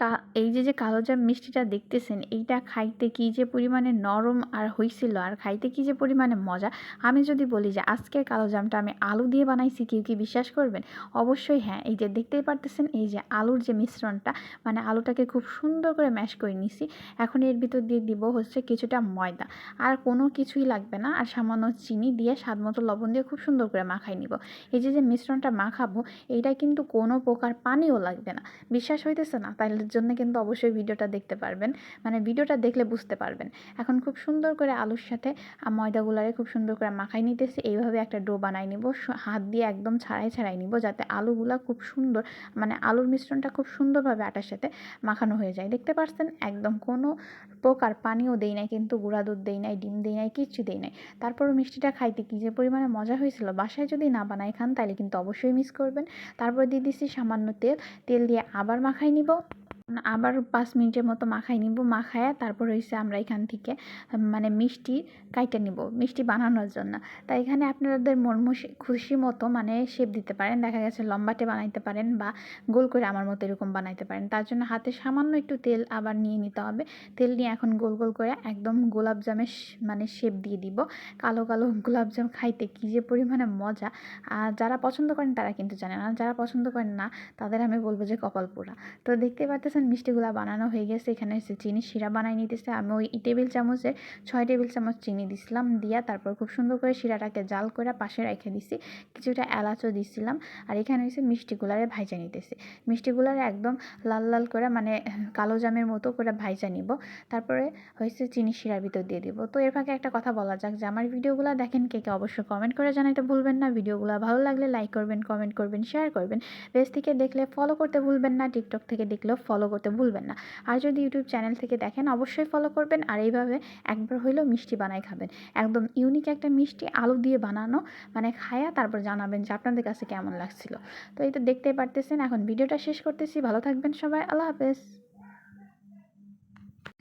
কা, এই যে যে কালোজাম মিষ্টিটা দেখতেছেন, এইটা খাইতে কী যে পরিমাণে নরম আর হইছিল আর খাইতে কী যে পরিমাণে মজা? আমি যদি বলি যে, আজকের কালোজামটা আমি আলু দিয়ে বানাইছি, কেউ কি বিশ্বাস করবেন? অবশ্যই হ্যাঁ এই যে দেখতেই পারতেছেন, এই যে আলুর যে মিশ্রণটা মানে আলুটাকে খুব সুন্দর করে ম্যাশ করে নিছি। এখন এর ভিতর দিয়ে দিব হচ্ছে কিছুটা ময়দা। আর কোনো কিছুই লাগবে না, আর সামান্য চিনি দিয়ে স্বাদ মতো লবণ দিয়ে খুব সুন্দর করে মাখাই নিব। এই যে যে মিশ্রণটা মাখাবো, এইটা কিন্তু কোনো প্রকার পানিও লাগবে না। বিশ্বাস হইতেছে না? তাইলে জন্য কিন্তু অবশ্যই ভিডিওটা দেখতে পারবেন। মানে ভিডিওটা দেখলে বুঝতে পারবেন। এখন খুব সুন্দর করে আলুর সাথে ময়দাগুলারে খুব সুন্দর করে মাখাই নিতেছি। এইভাবে একটা ডো বানাই নিব। হাত দিয়ে একদম ছাড়াই ছাড়াই নিব যাতে আলুগুলা খুব সুন্দর মানে আলুর মিশ্রণটা খুব সুন্দরভাবে আটার সাথে মাখানো হয়ে যায়। দেখতে পাচ্ছেন একদম কোনো প্রকার পানিও দেই নাই, কিন্তু গুঁড়া দুধ দেই নাই, ডিম দেই নাই, কিচ্ছু দেই নাই। তারপরও মিষ্টিটা খাইতে কী যে পরিমাণে মজা হয়েছিল। বাসায় যদি না বানাই খান তাহলে কিন্তু অবশ্যই মিস করবেন। তারপর দিয়ে দিচ্ছি সামান্য তেল। তেল দিয়ে আবার মাখাই নিব। আবার পাঁচ মিনিটের মতো মাখাই নিব, মাখায়া তারপর হইছে আমরা এখান থেকে মানে মিষ্টি কাইটে নিব, মিষ্টি বানানোর জন্য। তাই এখানে আপনাদের মন খুশি মতো মানে শেপ দিতে পারেন, দেখা গেছে লম্বাটে বানাইতে পারেন বা গোল করে আমার মতো এরকম বানাইতে পারেন। তার জন্য হাতে সামান্য একটু তেল আবার নিয়ে নিতে হবে। তেল নিয়ে এখন গোল গোল করে একদম গোলাপজামের মানে শেপ দিয়ে দিব। কালো কালো গোলাপজাম খাইতে কী যে পরিমাণে মজা। আর যারা পছন্দ করেন তারা কিন্তু জানে না যারা পছন্দ করেন না, তাদের আমি বলব যে কপাল পোড়া। তো দেখতে পাচ্ছেন মিষ্টিগুলো বানানো হয়ে গেছে। এখানে হচ্ছে চিনি শিরা বানাই নিতেছে। আমি ওই টেবিল চামচে ছয় টেবিল চামচ চিনি দিছিলাম, দিয়া তারপর খুব সুন্দর করে শিরাটাকে জাল করে পাশে রেখে দিছি। কিছুটা এলাচও দিছিলাম। আর এখানে হচ্ছে মিষ্টিগুলারে ভাইজা নিতেছি। মিষ্টিগুলারে একদম লাল লাল করে মানে কালো জামের মতো করে ভাইজা নিব। তারপরে হয়েছে চিনি শিরার ভিতর দিয়ে দিব। তো এর ফাঁকে একটা কথা বলা যাক যে, আমার ভিডিওগুলো দেখেন কে কে অবশ্যই কমেন্ট করে জানাইতে ভুলবেন না। ভিডিওগুলো ভালো লাগলে লাইক করবেন কমেন্ট করবেন শেয়ার করবেন। পেজ থেকে দেখলে ফলো করতে ভুলবেন না। টিকটক থেকে দেখলেও ফলো করতে ভুলবেন না। আর যদি ইউটিউব চ্যানেল থেকে দেখেন, অবশ্যই ফলো করবেন। আর এইভাবে একবার হইলেও মিষ্টি বানাই খাবেন। একদম ইউনিক একটা মিষ্টি আলু দিয়ে বানানো মানে খায়া তারপর জানাবেন যে আপনাদের কাছে কেমন লাগছিল। তো এই তো দেখতেই পারতেছেন, এখন ভিডিওটা শেষ করতেছি। ভালো থাকবেন সবাই, আল্লাহ হাফেজ।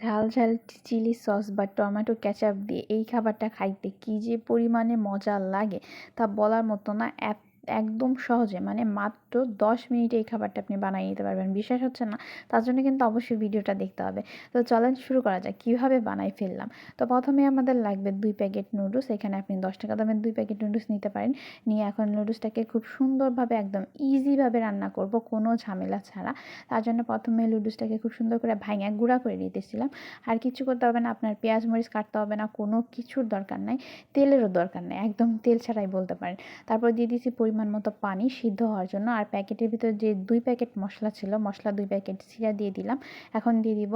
ঝাল ঝাল চিলি সস বা টমেটো ক্যাচাপ দিয়ে এই খাবারটা খাইতে কী যে পরিমাণে মজা লাগে তা বলার মতো না। এত একদম সহজে। মানে মাত্র দশ মিনিটে এই খাবারটা আপনি বানিয়ে নিতে পারবেন। বিশ্বাস হচ্ছে না। তার জন্য কিন্তু অবশ্যই ভিডিওটা দেখতে হবে। তো চলেন শুরু করা যাক। কীভাবে বানাই ফেললাম? তো প্রথমে আমাদের লাগবে দুই প্যাকেট নুডলস। এখানে আপনি দশ টাকা দামের দুই প্যাকেট নুডলস নিতে পারেন। নিয়ে এখন নুডলসটাকে খুব সুন্দরভাবে একদম ইজিভাবে রান্না করব, কোনো ঝামেলা ছাড়া। তার জন্য প্রথমে নুডলসটাকে খুব সুন্দর করে ভাঙা গুঁড়া করে দিতেছিলাম আর কিছু করতে হবে না, আপনার পেঁয়াজ, মরিচ কাটতে হবে না, কোনো কিছুর দরকার নাই। তেলেরও দরকার নেই। একদম তেল ছাড়াই বলতে পারেন। তারপর দিয়ে দিয়েছি পরিমাণ মতো পানি সিদ্ধ হওয়ার জন্য। আর প্যাকেটের ভিতরে যে দুই প্যাকেট মশলা ছিল, মশলা দুই প্যাকেট সিরা দিয়ে দিলাম। এখন দিয়ে দিব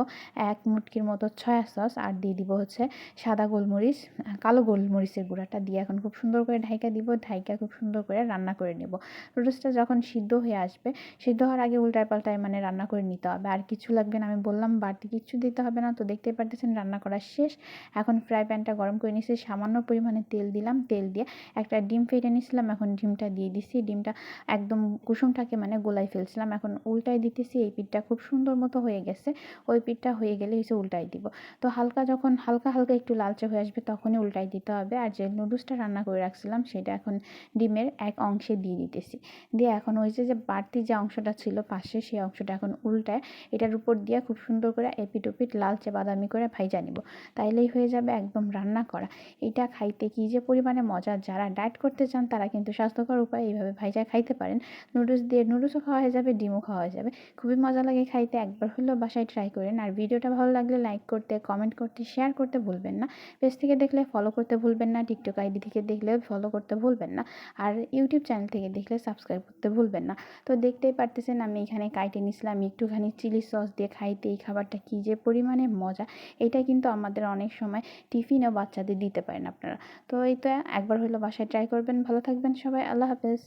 এক মুটকির মতো ছয়া সস আর দিয়ে দিব হচ্ছে সাদা গোলমরিচ, কালো গোলমরিচের গুঁড়াটা দিয়ে এখন খুব সুন্দর করে ঢাইকা দিব, ঢাইকা খুব সুন্দর করে রান্না করে নেব। নুডলসটা যখন সিদ্ধ হয়ে আসবে, সিদ্ধ হওয়ার আগে উল্টায় পাল্টায় মানে রান্না করে নিতে হবে। আর কিছু লাগবে না, আমি বললাম বাড়তি কিছু দিতে হবে না, তো দেখতে পারতেছেন রান্না করা শেষ। এখন ফ্রাই প্যানটা গরম করে নিয়েছি, সামান্য পরিমাণে তেল দিলাম। তেল দিয়ে একটা ডিম ফেটে নিয়েছিলাম, এখন ডিমটা দিয়ে দিছি ডিমটা একদম কুসুমটাকে মানে গোলাই ফেলছিলাম। এখন উল্টাই দিতেছি, এই পিঠটা খুব সুন্দর মতো হয়ে গেছে। ওই পিঠটা হয়ে গেলে এসে উল্টাই দিব। তো হালকা যখন, হালকা হালকা একটু লালচে হয়ে আসবে তখনই উল্টাই দিতে হবে। আর যে নুডলসটা রান্না করে রাখছিলাম সেটা এখন ডিমের এক অংশে দিয়ে দিতেছি। দিয়ে এখন ওই যে যে বাড়তি যে অংশটা ছিল পাশে সেই অংশটা এখন উল্টায়, এটার উপর দিয়ে খুব সুন্দর করে এপিট ওপিট লালচে বাদামি করে ভাইজা নিব। তাইলেই হয়ে যাবে একদম রান্না করা। এটা খাইতে কী যে পরিমাণে মজা। যারা ডায়েট করতে চান তারা কিন্তু স্বাস্থ্যকর উপায়ে এইভাবে ভাইজা খাইতে পারেন। নুডলস দিয়ে নুডলসও খাওয়া হয়ে যাবে, ডিমও খাওয়া হয়ে যাবে। খুবই মজা লাগে খাইতে, একবার হলেও বাসায় ট্রাই করেন। আর ভিডিওটা ভালো লাগলে লাইক করতে কমেন্ট করতে শেয়ার করতে ভুলবেন না। পেজ থেকে দেখলে ফলো করতে ভুলবেন না টিকটক আইডি থেকে দেখলে ফলো করতে ভুলবেন না। আর ইউটিউব চ্যানেল থেকে দেখলে সাবস্ক্রাইব করতে ভুলবেন না। তো দেখতেই পারতেছেন আমি এখানে কাইটে নিয়েছিলাম একটুখানি চিলি সস দিয়ে খাইতে, এই খাবারটা কী যে পরিমাণে মজা। এটা কিন্তু আমাদের অনেক সময় টিফিনও বাচ্চাদের দিতে পারেন আপনারা। তো এই তো, একবার হলো বাসায় ট্রাই করবেন। ভালো থাকবেন সবাই, আল্লাহ হাফেজ